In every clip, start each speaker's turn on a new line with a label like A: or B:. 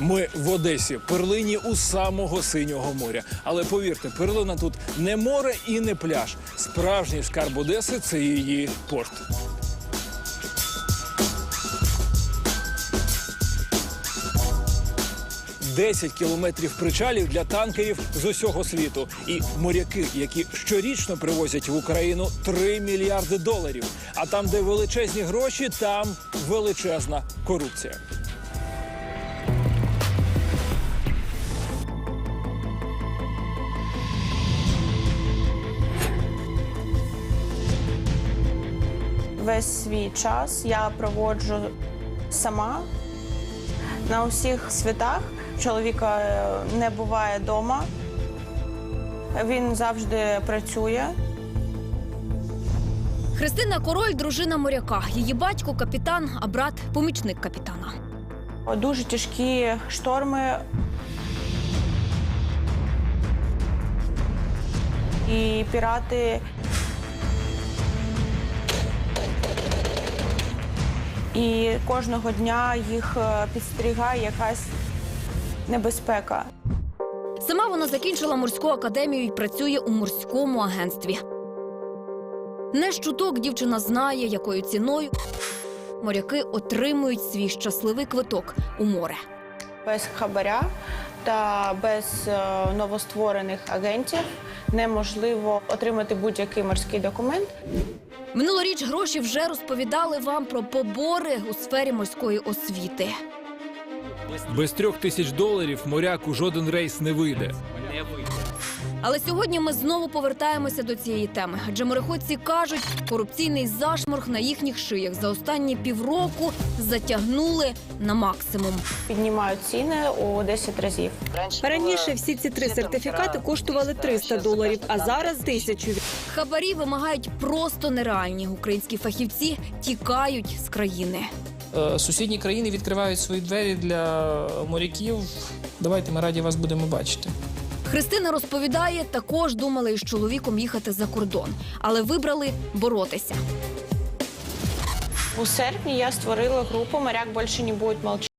A: Ми в Одесі, перлині у самого синього моря. Але повірте, перлина тут не море і не пляж. Справжній скарб Одеси це її порт. Десять кілометрів причалів для танкерів з усього світу. І моряки, які щорічно привозять в Україну 3 мільярди доларів. А там, де величезні гроші, там величезна корупція.
B: Весь свій час я проводжу сама на усіх святах. Чоловіка е, не буває вдома. Він завжди працює.
C: Христина Король, дружина моряка. Її батько капітан, а брат помічник капітана.
B: Дуже тяжкі шторми. І пірати. І кожного дня їх е, підстерігає якась небезпека.
C: Сама вона закінчила морську академію і працює у морському агентстві. Не з чуток дівчина знає, якою ціною моряки отримують свій щасливий квиток у море.
B: Без хабаря та без е, новостворених агентів неможливо отримати будь-який морський документ.
C: Минулоріч гроші вже розповідали вам про побори у сфері морської освіти.
A: Без трьох тисяч доларів моряку жоден рейс не вийде.
C: Але сьогодні ми знову повертаємося до цієї теми. Адже мореходці кажуть, корупційний зашморг на їхніх шиях за останні півроку затягнули на максимум.
B: Піднімають ціни у 10 разів.
D: Раніше всі ці три сертифікати коштували 300 доларів, а зараз тисячу.
C: Хабарі вимагають просто нереальні. Українські фахівці тікають з країни.
E: Е, Сусідні країни відкривають свої двері для моряків. Давайте ми раді вас будемо бачити.
C: Христина розповідає, також думали із чоловіком їхати за кордон, але вибрали боротися.
B: У серпні я створила групу Моряк більше не буде мовчати.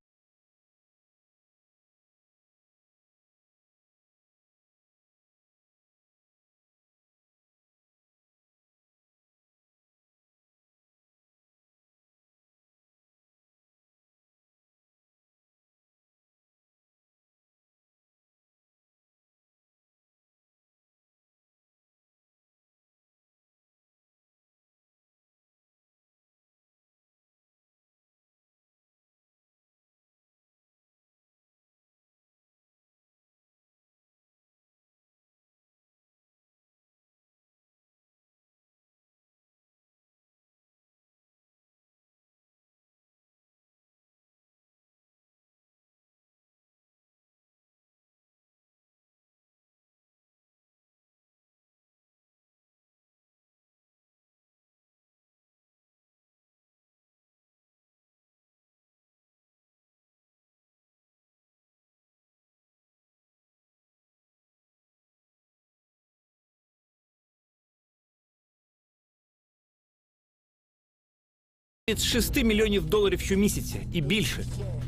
F: Від 6 мільйонів доларів щомісяця і більше.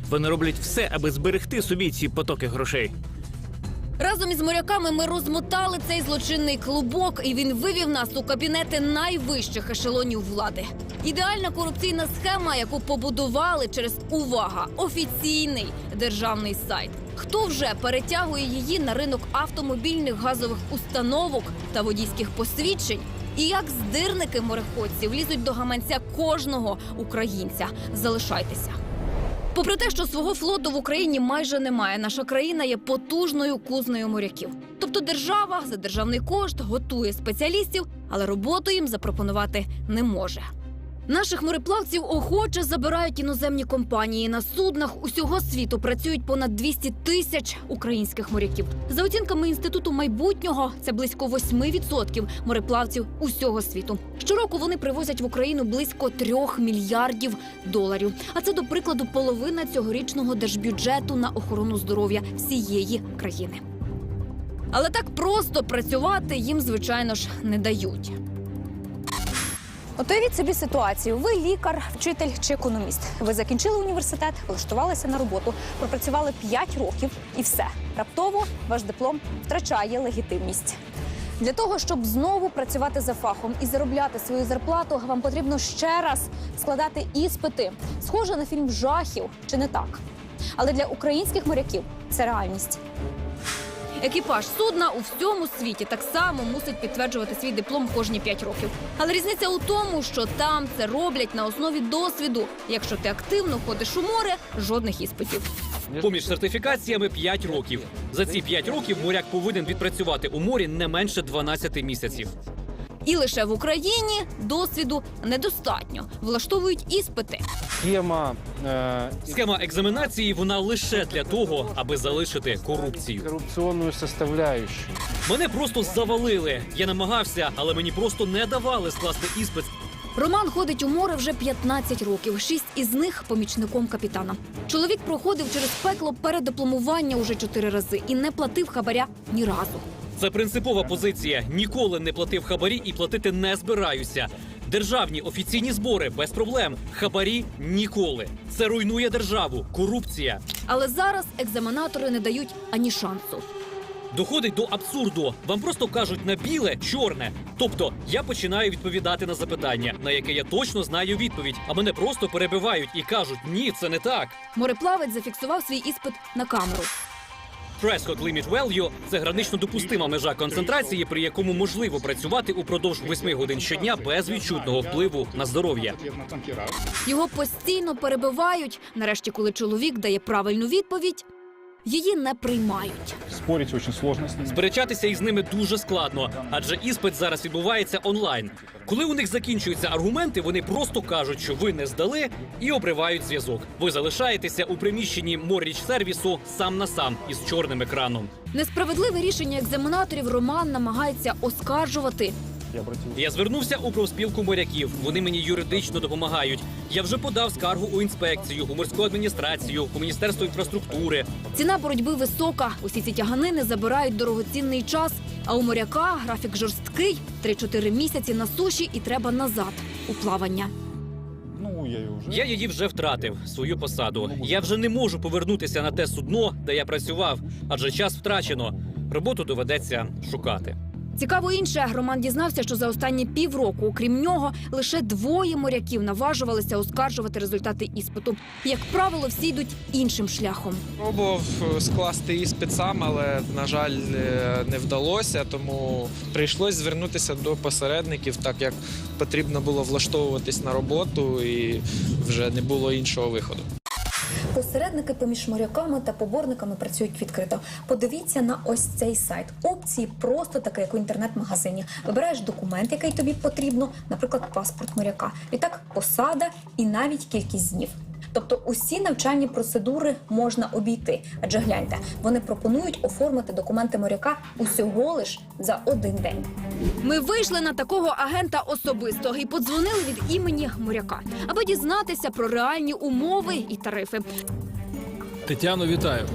F: Вони роблять все, аби зберегти собі ці потоки грошей.
C: Разом із моряками ми розмотали цей злочинний клубок, і він вивів нас у кабінети найвищих ешелонів влади. Ідеальна корупційна схема, яку побудували через увага, офіційний державний сайт. Хто вже перетягує її на ринок автомобільних газових установок та водійських посвідчень? І як здирники мореходців лізуть до гаманця кожного українця? Залишайтеся. Попри те, що свого флоту в Україні майже немає, наша країна є потужною кузнею моряків. Тобто держава за державний кошт готує спеціалістів, але роботу їм запропонувати не може. Наших мореплавців охоче забирають іноземні компанії. На суднах усього світу працюють понад 200 тисяч українських моряків. За оцінками інституту майбутнього, це близько 8% мореплавців усього світу. Щороку вони привозять в Україну близько 3 мільярдів доларів. А це до прикладу половина цьогорічного держбюджету на охорону здоров'я всієї країни. Але так просто працювати їм, звичайно ж, не дають.
G: От уявіть собі ситуацію. Ви лікар, вчитель чи економіст. Ви закінчили університет, влаштувалися на роботу, пропрацювали 5 років і все. Раптово ваш диплом втрачає легітимність. Для того, щоб знову працювати за фахом і заробляти свою зарплату, вам потрібно ще раз складати іспити. Схоже на фільм жахів, чи не так? Але для українських моряків це реальність.
C: Екіпаж судна у всьому світі так само мусить підтверджувати свій диплом кожні 5 років. Але різниця у тому, що там це роблять на основі досвіду. Якщо ти активно ходиш у море, жодних іспитів.
H: Поміж сертифікаціями 5 років. За ці 5 років моряк повинен відпрацювати у морі не менше 12 місяців.
C: І лише в Україні досвіду недостатньо. Влаштовують іспити.
I: Схема э,
H: Схема екзаменації вона лише для того, аби залишити корупцію.
I: коррупционную составляющую.
H: Мене просто завалили. Я намагався, але мені просто не давали скласти іспит.
C: Роман ходить у море вже 15 років. Шість із них помічником капітана. Чоловік проходив через пекло передипломування уже чотири рази і не платив хабаря ні разу.
H: Це принципова позиція. Ніколи не платив хабарі і платити не збираюся. Державні офіційні збори без проблем. Хабарі ніколи. Це руйнує державу. Корупція.
C: Але зараз екзаменатори не дають ані шансу.
H: Доходить до абсурду. Вам просто кажуть на біле, чорне. Тобто я починаю відповідати на запитання, на яке я точно знаю відповідь, а мене просто перебивають і кажуть: ні, це не так.
C: Мореплавець зафіксував свій іспит на камеру.
H: Prescott Limit Value – це гранично допустима межа концентрації, при якому можливо працювати упродовж 8 годин щодня без відчутного впливу на здоров'я.
C: Його постійно перебивають. Нарешті, коли чоловік дає правильну відповідь, її не приймають.
I: Спорить очень сложно ними.
H: Сперечатися із ними дуже складно, адже іспит зараз відбувається онлайн. Коли у них закінчуються аргументи, вони просто кажуть, що ви не здали і обривають зв'язок. Ви залишаєтеся у приміщенні морріч сервісу сам на сам із чорним екраном.
C: Несправедливе рішення екзаменаторів Роман намагається оскаржувати.
I: Я обратился.
H: Я звернувся у профспілку моряків. Вони мені юридично допомагають. Я вже подав скаргу у інспекцію, у морську адміністрацію, у міністерство інфраструктури.
C: Ціна боротьби висока. Усі ці тяганини забирають дорогоцінний час. А у моряка графік жорсткий 3-4 місяці на суші і треба назад у плавання.
I: Ну, я
H: її вже втратив свою посаду. Я вже не можу повернутися на те судно, де я працював, адже час втрачено. Роботу доведеться шукати.
C: Цікаво інше, Роман дізнався, що за останні півроку, окрім нього, лише двоє моряків наважувалися оскаржувати результати іспиту. Як правило, всі йдуть іншим шляхом.
J: Пробував е, скласти іспит сам, але на жаль не вдалося, тому прийшлось звернутися до посередників, так як потрібно було влаштовуватись на роботу і вже не було іншого виходу.
G: Посередники поміж моряками та поборниками працюють відкрито. Подивіться на ось цей сайт. Опції просто таке, як у інтернет-магазині. Вибираєш документ, який тобі потрібно, наприклад, паспорт моряка. Відтак посада і навіть кількість днів. Тобто усі навчальні процедури можна обійти. Адже гляньте, вони пропонують оформити документи моряка усього лиш за один день.
C: Ми вийшли на такого агента особисто і подзвонили від імені моряка, аби дізнатися про реальні умови і тарифи.
A: Тетяно, вітаю.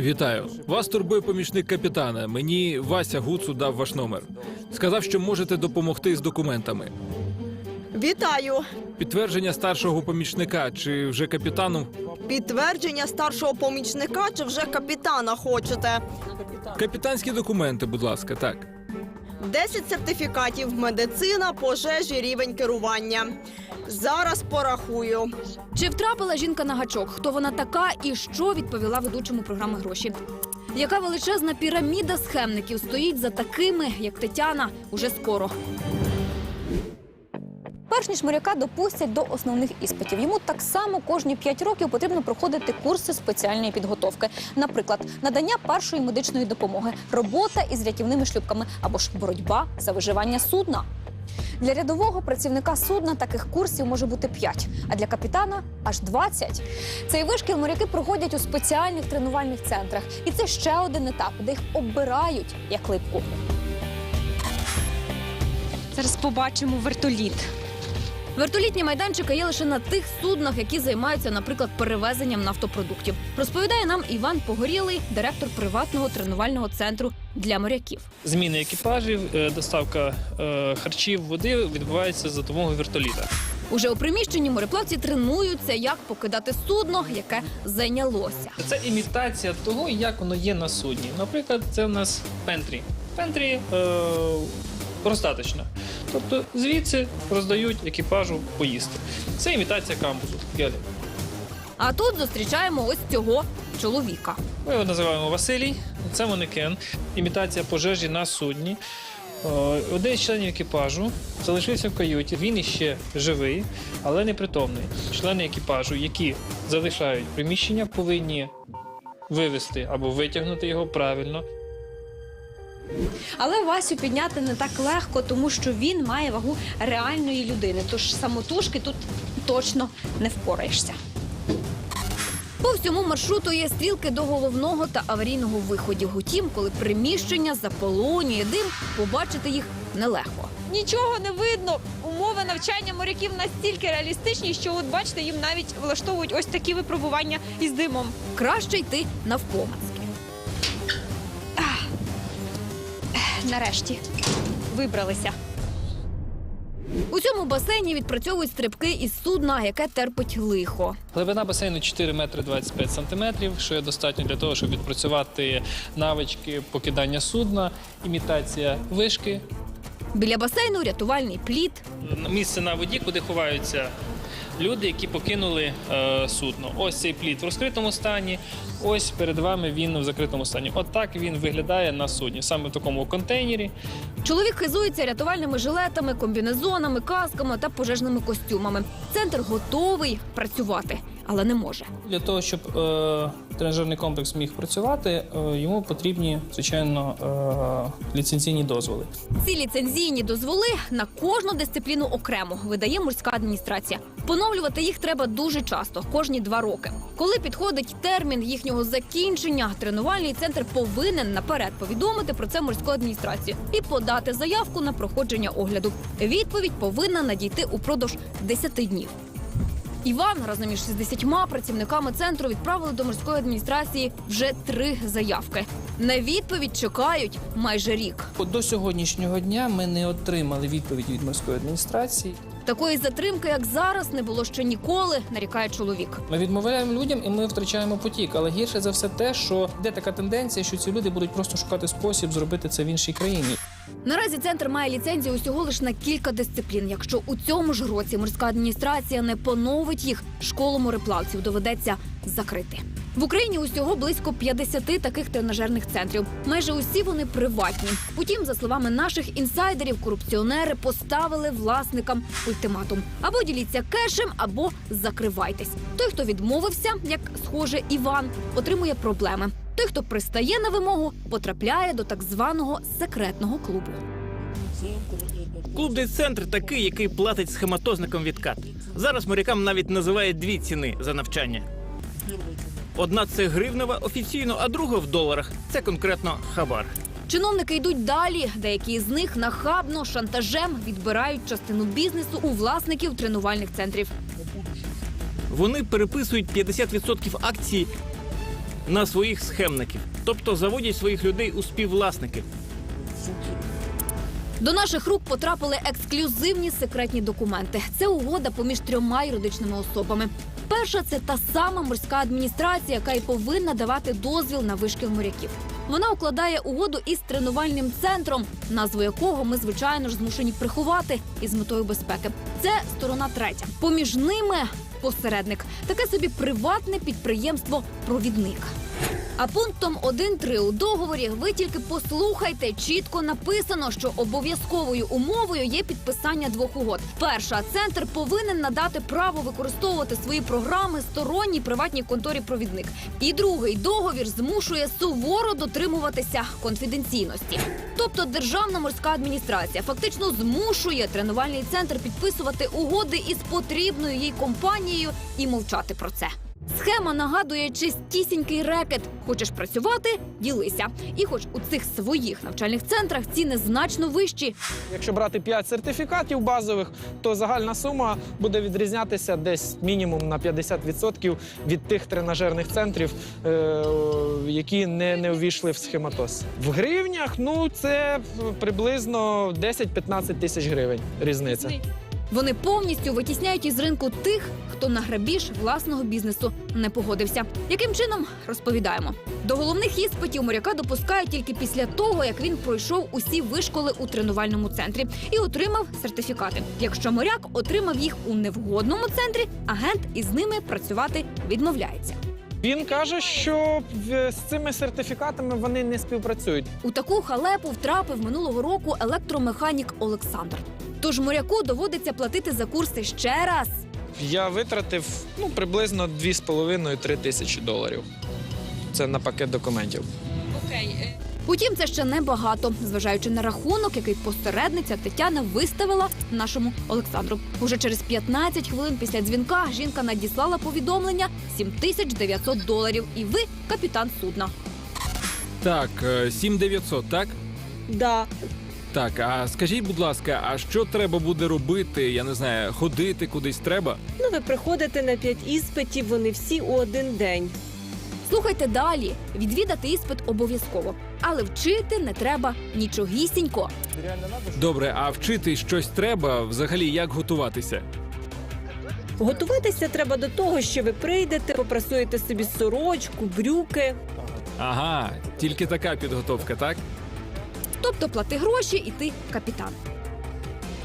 A: Вітаю. Вас турбує помічник капітана. Мені Вася Гуцу дав ваш номер. Сказав, що можете допомогти з документами.
K: Вітаю!
A: Підтвердження старшого помічника чи вже капітану.
K: Підтвердження старшого помічника чи вже капітана хочете?
A: Капітанські документи, будь ласка, так.
K: 10 сертифікатів, медицина, пожежі, рівень керування. Зараз порахую.
C: Чи втрапила жінка на гачок? Хто вона така і що відповіла ведучому програми гроші? Яка величезна піраміда схемників стоїть за такими, як Тетяна, уже скоро.
G: Перш ніж моряка допустять до основних іспитів, йому так само кожні 5 років потрібно проходити курси спеціальної підготовки, наприклад, надання першої медичної допомоги, робота із рятівними шлюпками або ж боротьба за виживання судна. Для рядового працівника судна таких курсів може бути 5, а для капітана аж 20. Цей вишкіл моряки проходять у спеціальних тренувальних центрах, і це ще один етап, де їх обирають як липку.
D: Зараз побачимо вертоліт.
C: Вертолітні майданчики є лише на тих суднах, які займаються, наприклад, перевезенням нафтопродуктів. Розповідає нам Іван Погорілий, директор приватного тренувального центру для моряків.
E: Зміни екіпажів, е, доставка е, харчів, води відбувається за допомогою вертоліта.
C: Уже у приміщенні мореплавці тренуються, як покидати судно, яке зайнялося.
E: Це імітація того, як воно є на судні. Наприклад, це в нас пентрі. Пентрі е, роздаточна. Тобто звідси роздають екіпажу поїсти. Це імітація камбузу. Гелі.
C: А тут зустрічаємо ось цього чоловіка.
E: Ми його називаємо Василій. Це манекен. Імітація пожежі на судні. Е, Один з членів екіпажу залишився в каюті. Він іще живий, але непритомний. Члени екіпажу, які залишають приміщення, повинні вивести або витягнути його правильно.
D: Але Васю підняти не так легко, тому що він має вагу реальної людини. Тож самотужки тут точно не впораєшся.
C: По всьому маршруту є стрілки до головного та аварійного виходів. Утім, коли приміщення заполонює дим, побачити їх нелегко.
D: Нічого не видно. Умови навчання моряків настільки реалістичні, що от бачите, їм навіть влаштовують ось такі випробування із димом.
C: Краще йти навпомацки.
D: Нарешті вибралися.
C: У цьому басейні відпрацьовують стрибки із судна, яке терпить лихо.
E: Глибина басейну 4 метри 25 сантиметрів, що є достатньо для того, щоб відпрацювати навички покидання судна, імітація вишки,
C: Біля басейну рятувальний плід.
E: місце на воді, куди ховаються люди, які покинули е, судно. Ось цей плід в розкритому стані. Ось перед вами він в закритому стані. Отак він виглядає на судні, саме в такому контейнері.
C: Чоловік хизується рятувальними жилетами, комбінезонами, касками та пожежними костюмами. Центр готовий працювати, але не може.
E: Для того, щоб е, тренажерний комплекс міг працювати, е, йому потрібні, звичайно, е, ліцензійні дозволи.
C: Ці ліцензійні дозволи на кожну дисципліну окремо видає морська адміністрація. Поновлювати їх треба дуже часто, кожні два роки. Коли підходить термін їхнього закінчення, тренувальний центр повинен наперед повідомити про це морську адміністрацію і подати заявку на проходження огляду. Відповідь повинна надійти упродовж 10 днів. Іван разом із 60 працівниками центру відправили до морської адміністрації вже три заявки. На відповідь чекають майже рік.
E: До сьогоднішнього дня ми не отримали відповідь від морської адміністрації.
C: Такої затримки, як зараз, не було ще ніколи, нарікає чоловік.
E: Ми відмовляємо людям і ми втрачаємо потік. Але гірше за все те, що де така тенденція, що ці люди будуть просто шукати спосіб зробити це в іншій країні.
C: Наразі центр має ліцензію усього лише на кілька дисциплін. Якщо у цьому ж році морська адміністрація не поновить їх, школу мореплавців доведеться закрити. В Україні усього близько 50 таких тренажерних центрів. Майже усі вони приватні. Утім, за словами наших інсайдерів, корупціонери поставили власникам ультиматум: або діліться кешем, або закривайтесь. Той, хто відмовився, як схоже, Іван, отримує проблеми. Той, хто пристає на вимогу, потрапляє до так званого секретного клубу.
F: Клубний центр такий, який платить схематозникам відкат. Зараз морякам навіть називають дві ціни за навчання. Одна це гривнева офіційно, а друга в доларах. Це конкретно хабар.
C: Чиновники йдуть далі. Деякі з них нахабно шантажем відбирають частину бізнесу у власників тренувальних центрів.
F: Вони переписують 50% акцій на своїх схемників, тобто заводять своїх людей у співвласники.
C: До наших рук потрапили ексклюзивні секретні документи. Це угода поміж трьома юридичними особами. Перша це та сама морська адміністрація, яка й повинна давати дозвіл на вишкіл моряків. Вона укладає угоду із тренувальним центром, назву якого ми звичайно ж змушені приховати із метою безпеки. Це сторона третя. Поміж ними посередник, таке собі приватне підприємство Провідник. А пунктом 1.3 у договорі ви тільки послухайте. Чітко написано, що обов'язковою умовою є підписання двох угод. Перша центр повинен надати право використовувати свої програми сторонній приватній конторі провідник. І другий договір змушує суворо дотримуватися конфіденційності. Тобто державна морська адміністрація фактично змушує тренувальний центр підписувати угоди із потрібною їй компанією і мовчати про це. Схема нагадує чистісінький рекет. Хочеш працювати ділися. І хоч у цих своїх навчальних центрах ціни значно вищі,
J: Якщо брати 5 сертифікатів базових, то загальна сума буде відрізнятися десь мінімум на 50% від тих тренажерних центрів, е, які не, не увійшли в схематоз. В гривнях ну це приблизно 10-15 тисяч гривень різниця.
C: Вони повністю витісняють із ринку тих, хто на грабіж власного бізнесу не погодився. Яким чином розповідаємо? До головних іспитів моряка допускають тільки після того, як він пройшов усі вишколи у тренувальному центрі і отримав сертифікати. Якщо моряк отримав їх у невгодному центрі, агент із ними працювати відмовляється.
J: Він каже, що з цими сертифікатами вони не співпрацюють.
C: У таку халепу втрапив минулого року електромеханік Олександр. Тож моряку доводиться платити за курси ще раз.
J: Я витратив ну, приблизно 2,5-3 тисячі доларів. Це на пакет документів.
C: Утім, це ще небагато, зважаючи на рахунок, який посередниця Тетяна виставила нашому Олександру. Уже через 15 хвилин після дзвінка жінка надіслала повідомлення 7900 доларів. І ви капітан судна.
L: Так, е, 7900, так?
K: Да.
L: Так, а скажіть, будь ласка, а що треба буде робити? Я не знаю, ходити кудись треба?
M: Ну, ви приходите на п'ять іспитів, вони всі у один день.
C: Слухайте далі. Відвідати іспит обов'язково, але вчити не треба нічогісінько.
L: Добре, а вчити щось треба? Взагалі, як готуватися?
M: Готуватися треба до того, що ви прийдете, попрасуєте собі сорочку, брюки.
L: Ага, тільки така підготовка, так?
C: Тобто плати гроші і ти капітан.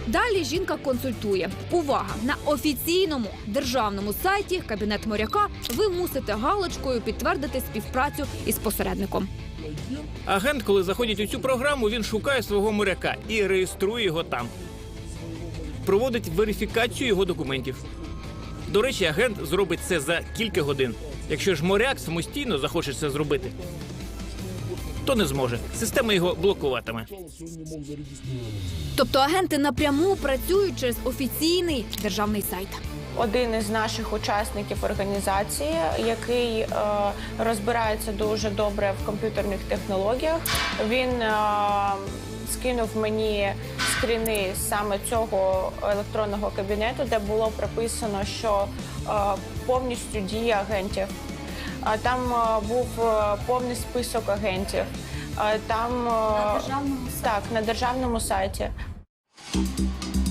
C: Далі жінка консультує. Увага! На офіційному державному сайті Кабінет моряка ви мусите галочкою підтвердити співпрацю із посередником.
F: Агент, коли заходить у цю програму, він шукає свого моряка і реєструє його там. Проводить верифікацію його документів. До речі, агент зробить це за кілька годин. Якщо ж моряк самостійно захоче це зробити, то не зможе. Система його блокуватиме.
C: Тобто агенти напряму працюють через офіційний державний сайт.
B: Один із наших учасників організації, який е, розбирається дуже добре в комп'ютерних технологіях, він е, скинув мені скріни саме цього електронного кабінету, де було прописано, що е, повністю діє агентів. Там е, був е, повний список агентів. Е, Там державному так на державному сайті.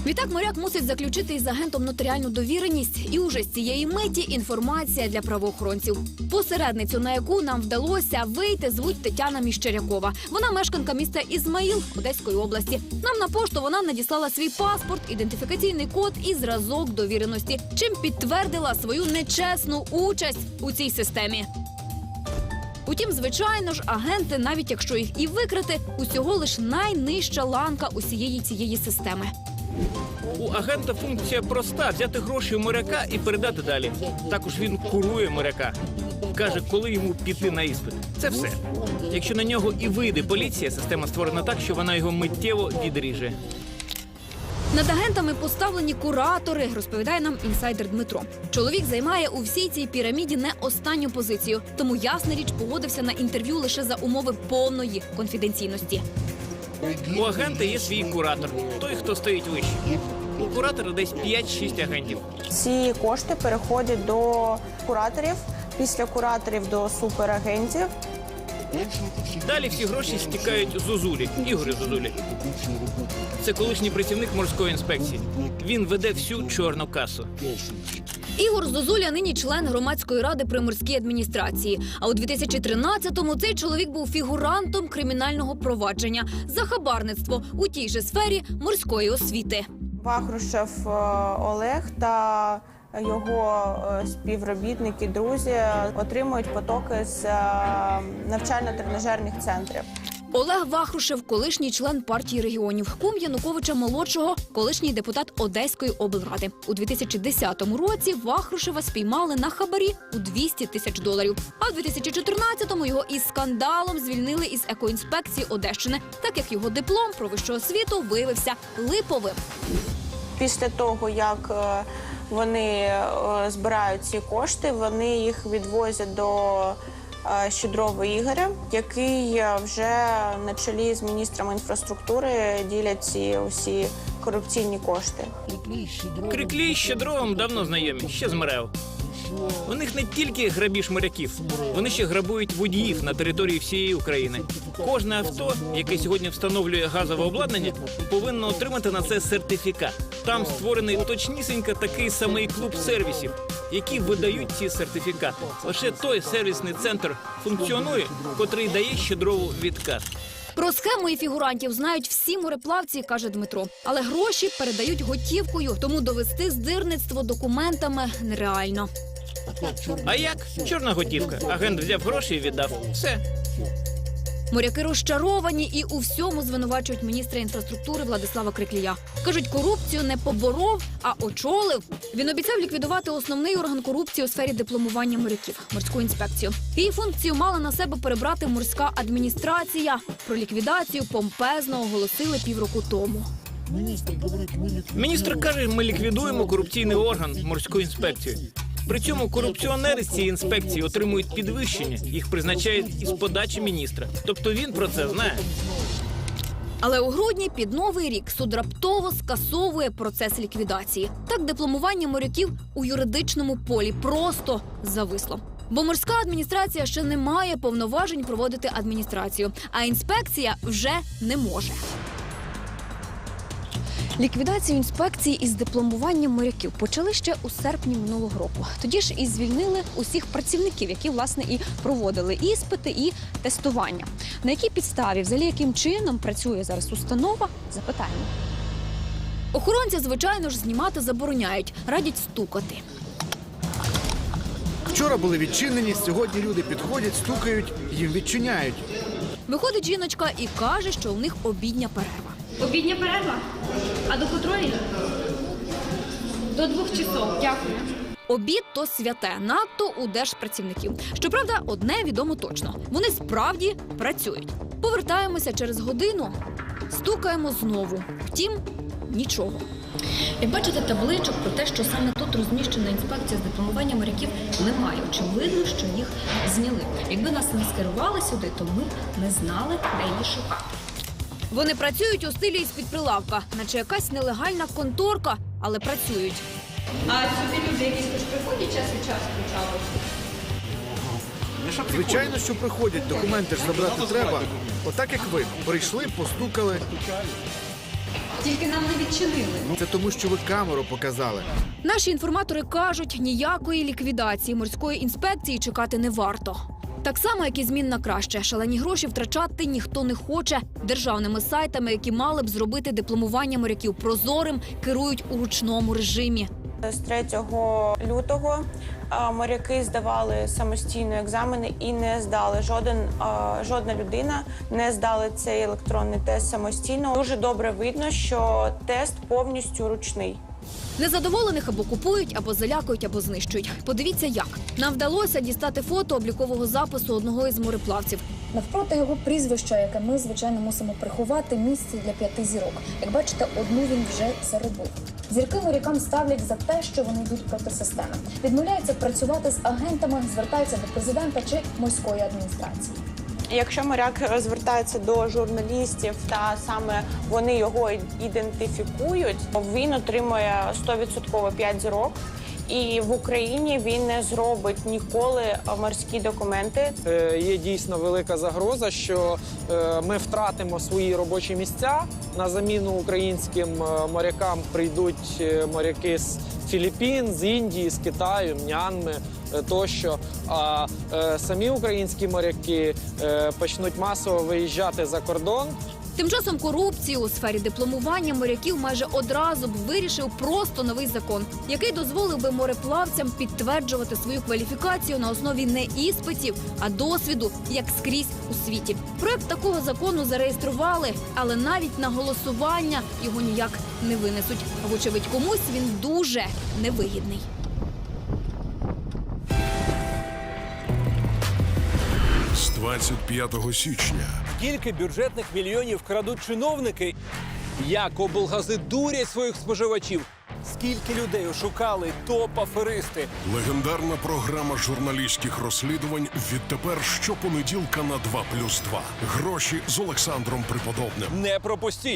C: Відтак моряк мусить заключити із агентом нотаріальну довіреність, і уже з цієї миті інформація для правоохоронців. Посередницю, на яку нам вдалося вийти, звуть Тетяна Міщерякова. Вона мешканка міста Ізмаїл Одеської області. Нам на пошту вона надіслала свій паспорт, ідентифікаційний код і зразок довіреності, чим підтвердила свою нечесну участь у цій системі. Утім, звичайно ж, агенти, навіть якщо їх і викрити, усього лиш найнижча ланка усієї цієї системи.
F: У агента функція проста: взяти гроші у моряка і передати далі. Також він курує моряка. Каже, коли йому піти на іспит. Це все. Якщо на нього і вийде поліція, система створена так, що вона його миттєво відріже.
C: Над агентами поставлені куратори, розповідає нам інсайдер Дмитро. Чоловік займає у всій цій піраміді не останню позицію, тому ясна річ погодився на інтерв'ю лише за умови повної конфіденційності.
F: У агента є свій куратор, той, хто стоїть вище. У куратора десь 5-6 агентів.
B: Ці кошти переходять до кураторів, після кураторів до суперагентів.
F: Далі всі гроші стікають Зозулі, Ігорю Зозулі. Це колишній працівник морської інспекції. Він веде всю чорну касу.
C: Ігор Зозуля нині член громадської ради при морській адміністрації. А у 2013-му цей чоловік був фігурантом кримінального провадження за хабарництво у тій же сфері морської освіти.
B: Вахрушев е, Олег та його е, співробітники, друзі отримують потоки з е, навчально-тренажерних центрів.
C: Олег Вахрушев, колишній член партії регіонів, кум Януковича молодшого, колишній депутат Одеської облради. У 2010 році Вахрушева спіймали на хабарі у 200 тисяч доларів. А в 2014-му його із скандалом звільнили із екоінспекції Одещини, так як його диплом про вищу освіту виявився липовим.
B: Після того, як е, Вони е, збирають ці кошти, вони їх відвозять до Щедрова Ігоря, який е, вже на чолі з міністром інфраструктури ділять ці усі корупційні кошти.
F: Криклій з Щедровим давно знайомі, ще з МРЕО. У них не тільки грабіж моряків, вони ще грабують водіїв на території всієї України. Кожне авто, яке сьогодні встановлює газове обладнання, повинно отримати на це сертифікат. Там створений точнісінько такий самий клуб сервісів, які видають ці сертифікати. Лише той сервісний центр функціонує, котрий дає щедрову відкат.
C: Про схему і фігурантів знають всі мореплавці, каже Дмитро. Але гроші передають готівкою, тому довести здирництво документами нереально.
F: А як? Чорна готівка. Агент взяв гроші і віддав. Все.
C: Моряки розчаровані і у всьому звинувачують міністра інфраструктури Владислава Криклія. Кажуть, корупцію не поборов, а очолив. Він обіцяв ліквідувати основний орган корупції у сфері дипломування моряків морську інспекцію. Її функцію мала на себе перебрати морська адміністрація. Про ліквідацію помпезно оголосили півроку тому.
F: Міністр каже, ми ліквідуємо корупційний орган морську інспекцію. При цьому корупціонери з цієї інспекції отримують підвищення. Їх призначають із подачі міністра. Тобто він про це знає.
C: Але у грудні під новий рік суд раптово скасовує процес ліквідації. Так дипломування моряків у юридичному полі просто зависло. Бо морська адміністрація ще не має повноважень проводити адміністрацію, а інспекція вже не може. Ліквідацію інспекції із дипломуванням моряків почали ще у серпні минулого року. Тоді ж і звільнили усіх працівників, які власне і проводили іспити і тестування. На якій підставі, взагалі, яким чином працює зараз установа? Запитаємо. Охоронці, звичайно ж, знімати забороняють, радять стукати.
N: Вчора були відчинені, сьогодні люди підходять, стукають, їм відчиняють.
C: Виходить жіночка і каже, що у них обідня перерва.
D: Обідня перерва? А до котрої? До двох часов. Дякую.
C: Обід то святе, надто у держпрацівників. Щоправда, одне відомо точно: вони справді працюють. Повертаємося через годину, стукаємо знову. Втім, нічого. Як бачите, табличок про те, що саме тут розміщена інспекція з дипломування моряків, немає. Очевидно, що їх зняли. Якби нас не скерували сюди, то ми не знали, де її шукати. Вони працюють у стилі із-під прилавка, наче якась нелегальна конторка, але працюють.
D: А сюди люди якісь хоч приходять час від часу хоча б?
N: Звичайно, що приходять, документи ж забрати треба. Отак як ви прийшли, постукали.
C: Тільки нам не відчинили.
N: Це тому, що ви камеру показали.
C: Наші інформатори кажуть, ніякої ліквідації морської інспекції чекати не варто. Так само, як і змін на краще. Шалені гроші втрачати ніхто не хоче. Державними сайтами, які мали б зробити дипломування моряків прозорим, керують у ручному режимі.
B: З 3 лютого моряки здавали самостійно екзамени і не здали. Жоден жодна людина не здала цей електронний тест самостійно. Дуже добре видно, що тест повністю ручний.
C: Незадоволених або купують, або залякують, або знищують. Подивіться, як нам вдалося дістати фото облікового запису одного із мореплавців.
G: Навпроти його прізвища, яке ми звичайно мусимо приховати, місце для п'яти зірок. Як бачите, одну він вже заробив. Зірки морякам ставлять за те, що вони йдуть проти системи. Відмовляються працювати з агентами, звертаються до президента чи морської адміністрації.
B: Якщо моряк звертається до журналістів, та саме вони його ідентифікують, він отримує 100% 5 зірок. І в Україні він не зробить ніколи морські документи.
J: Е, Є дійсно велика загроза, що е, ми втратимо свої робочі місця. На заміну українським е, морякам прийдуть е, моряки з Філіппін, з Індії, з Китаю, М'янми тощо. А е, самі українські моряки е, почнуть масово виїжджати за кордон.
C: Тим часом корупцію у сфері дипломування моряків майже одразу б вирішив просто новий закон, який дозволив би мореплавцям підтверджувати свою кваліфікацію на основі не іспитів, а досвіду, як скрізь у світі. Проект такого закону зареєстрували, але навіть на голосування його ніяк не винесуть. Вочевидь, комусь він дуже невигідний.
O: 25 січня
A: Скільки бюджетних мільйонів крадуть чиновники? Як облгази дурять своїх споживачів? Скільки людей ошукали топ-аферисти?
O: Легендарна програма журналістських розслідувань відтепер щопонеділка на 2 плюс 2. Гроші з Олександром Приподобним.
A: Не пропустіть!